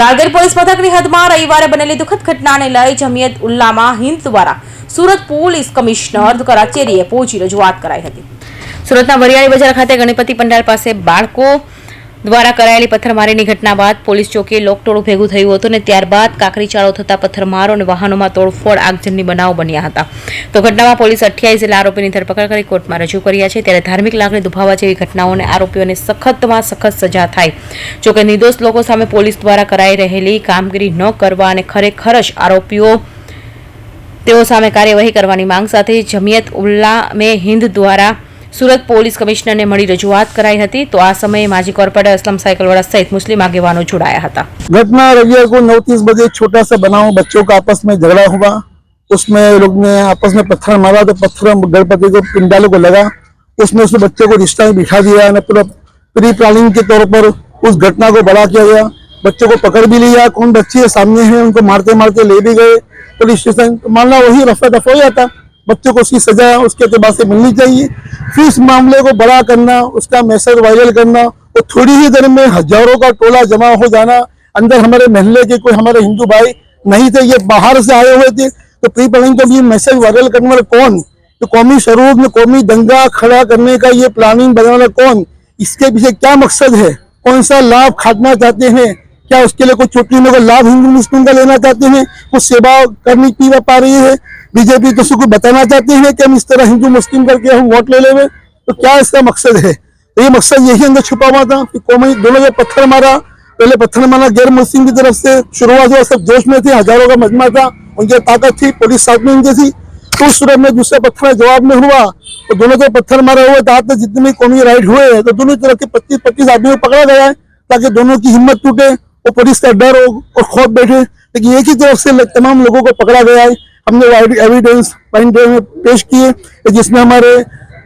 રાલગેર police મથકની હદમાં રવિવારે બનેલી દુઃખદ ઘટનાને લઈ જમિયત ઉલ્લામા હિંદ દ્વારા સુરત પોલીસ કમિશનર કરાચેરીએ પહોંચી રજૂઆત કરાઈ હતી. સુરતના વરિયાળી બજાર ખાતે ગણપતિ પંડાલ પાસે બાળકો દ્વારા કરાયેલી પથ્થરમારીની ઘટના બાદ પોલીસ ચોકીએ લોકટોળું ભેગું થયું હતું અને ત્યારબાદ કાકરીચાળો થતા પથ્થરમારો અને વાહનોમાં તોડફોડ આગજનની બનાવો બન્યા હતા. તો ઘટનામાં પોલીસ અઠ્યાવીસ જેટલા આરોપીની ધરપકડ કરી કોર્ટમાં રજૂ કર્યા છે. ત્યારે ધાર્મિક લાગણી દુભાવા જેવી ઘટનાઓને આરોપીઓને સખતમાં સખત સજા થાય. જોકે નિર્દોષ લોકો સામે પોલીસ દ્વારા કરાઈ રહેલી કામગીરી ન કરવા અને ખરેખર જ આરોપીઓ તેઓ સામે કાર્યવાહી કરવાની માંગ સાથે જમિયત ઉલ્લા મે હિન્દ દ્વારા સુરત પોલીસ કમિશનરને મળી રજૂઆત કરાઈ હતી તો આ સમયે માજી કોર્પોરેટર અસલમ સાયકલવાળા સહિત મુસ્લિમ આગેવાનો જોડાયા હતા घटना रविवार को नौ तीस बजे एक छोटा सा बनाव बच्चों का आपस में झगड़ा हुआ उसमें लोग ने आपस में पत्थर मारा तो पत्थर गणपति को पिंडालों को लगा उसमें उस बच्चे को रिश्ता में बिठा दिया ना पूरा प्री प्लानिंग के तौर पर उस घटना को बड़ा किया गया बच्चों को पकड़ भी लिया कौन बच्चे सामने हैं उनको मारते मारते ले भी गए पुलिस स्टेशन तो मानना वही रफा दफा हो जाता बच्चों को उसकी सजा उसके एतबार से मिलनी चाहिए। फिर इस मामले को बड़ा करना, उसका मैसेज वायरल करना, और थोड़ी ही देर में हज़ारों का टोला जमा हो जाना, अंदर हमारे महल्ले के कोई हमारे हिंदू भाई नहीं थे, ये बाहर से आए हुए थे तो प्री प्लानिंग का मैसेज वायरल करने वाला कौन? तो कौमी स्वरूप में, कौमी दंगा खड़ा करने का ये प्लानिंग बनाने वाला कौन? इसके पीछे क्या मकसद है? कौन सा लाभ खाटना चाहते हैं? क्या उसके लिए कोई छोटी मोटा लाभ हिंदू मुस्लिम का लेना चाहते हैं? कुछ सेवा करनी पी पा रही है? बीजेपी किसी को बताना चाहती है कि हम इस तरह हिंदू मुस्लिम करके हम वोट ले लेंगे? तो क्या इसका मकसद है? तो ये मकसद यही अंदर छुपा हुआ था कि कौमी दोनों ने पत्थर मारा, पहले पत्थर मारा गैर मुस्लिम की तरफ़ से शुरुआत हुआ सब जोश में थे, हज़ारों का मजमा था, उनकी ताकत थी, पुलिस साथ में उनकी थी। तो उस सूरत में दूसरा पत्थर जवाब में हुआ। तो दोनों तरफ़ पत्थर मारे थे हाथ में जितने भी कौमी राइड हुए तो दोनों तरफ़ के पच्चीस पच्चीस आदमी को पकड़ा गया है ताकि दोनों की हिम्मत टूटे और पुलिस का डर हो और खौफ बैठे। लेकिन एक ही तरफ़ से तमाम लोगों को पकड़ा गया है। हमने एविडेंस पॉइंट में पेश किए जिसमें हमारे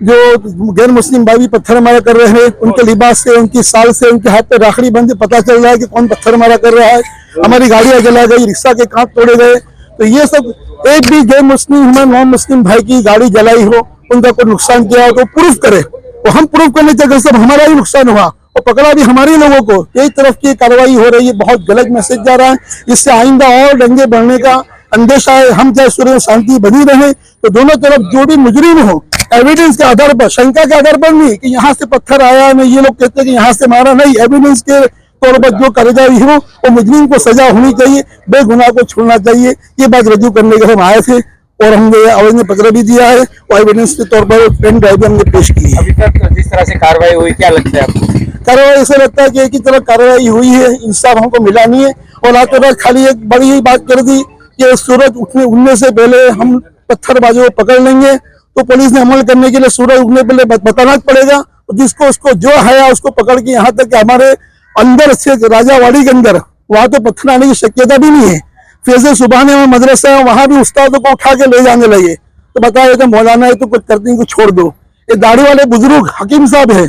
जो गैर मुस्लिम भाई भी पत्थर मारा कर रहे हैं उनके लिबास से उनकी साल से उनके हाथ पे राखड़ी बंद पता चल रहा है कि कौन पत्थर मारा कर रहा है। हमारी गाड़ियाँ जला गई रिक्शा के कांच तोड़े गए। तो ये सब एक भी गैर मुस्लिम हमारे नॉन मुस्लिम भाई की गाड़ी जलाई हो उनका कोई नुकसान किया हो तो प्रूफ करे। और हम प्रूफ करने चले सब हमारा ही नुकसान हुआ और पकड़ा भी हमारे लोगों को एक तरफ़ की कार्रवाई हो रही है बहुत गलत मैसेज जा रहा है। इससे आइंदा और दंगे बढ़ने का अंदेशा है हम चाहे सूर्य शांति बनी रहे तो दोनों तरफ़ जो भी मुजरिम हो एविडेंस के आधार पर शंका के आधार पर नहीं कि यहाँ से पत्थर आया नहीं ये लोग कहते हैं कि यहाँ से मारा नहीं एविडेंस के तौर पर जो कार्यवाही हो वो मुजरिम को सजा होनी चाहिए बेगुनाह को छोड़ना चाहिए ये बात रजू करने के हम आए थे और हमने आवेदन पत्र भी दिया है और एविडेंस के तौर पर पेन ड्राइव भी हमने पेश की है। अभी तक जिस तरह से कार्रवाई हुई क्या लगता है आपको? कार्रवाई ऐसा लगता है कि एक ही तरफ़ कार्रवाई हुई है इंसाफ हमको मिला नहीं है और आज तक खाली एक बड़ी ही बात कर दी कि सूरज उठने उठने से पहले हम पत्थरबाजों को पकड़ लेंगे। तो पुलिस ने अमल करने के लिए सूरज उठने पहले बताना पड़ेगा जिसको उसको जो है उसको पकड़ के यहाँ तक हमारे अंदर से राजावाड़ी के अंदर वहाँ तो पत्थर आने की शक्यता भी नहीं है। फिर से सुबह वहाँ मदरसा है वहाँ भी उस्तादों को उठा के ले जाने लगे। तो बताया तो मौलाना है तो कुछ करते हैं, कुछ छोड़ दो। ये दाढ़ी वाले बुज़ुर्ग हकीम साहब है।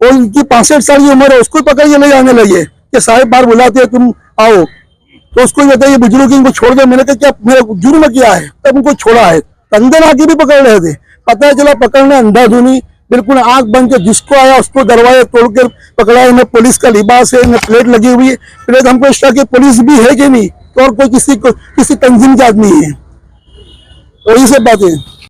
और उनकी पासठ साल की उम्र है उसको पकड़ के ले जाने लगे कि साहेब बार बुलाते तुम आओ। तो उसको ही बताइए, बुज़ुर्ग इनको छोड़ दो मैंने कहा मेरा जुर्म किया है, तब उनको छोड़ा है। तो अंदर आके भी पकड़ रहे थे। पता चला पकड़ने अंधाधुनी, बिल्कुल आँख बंद के जिसको आया उसको दरवाज़ा तोड़कर पकड़ा न पुलिस का लिबास है न प्लेट लगी हुई है। प्लेट हमको इच्छा की पुलिस भी है कि नहीं? और कोई किसी को किसी तंजीम के आदमी है। और ये सब बातें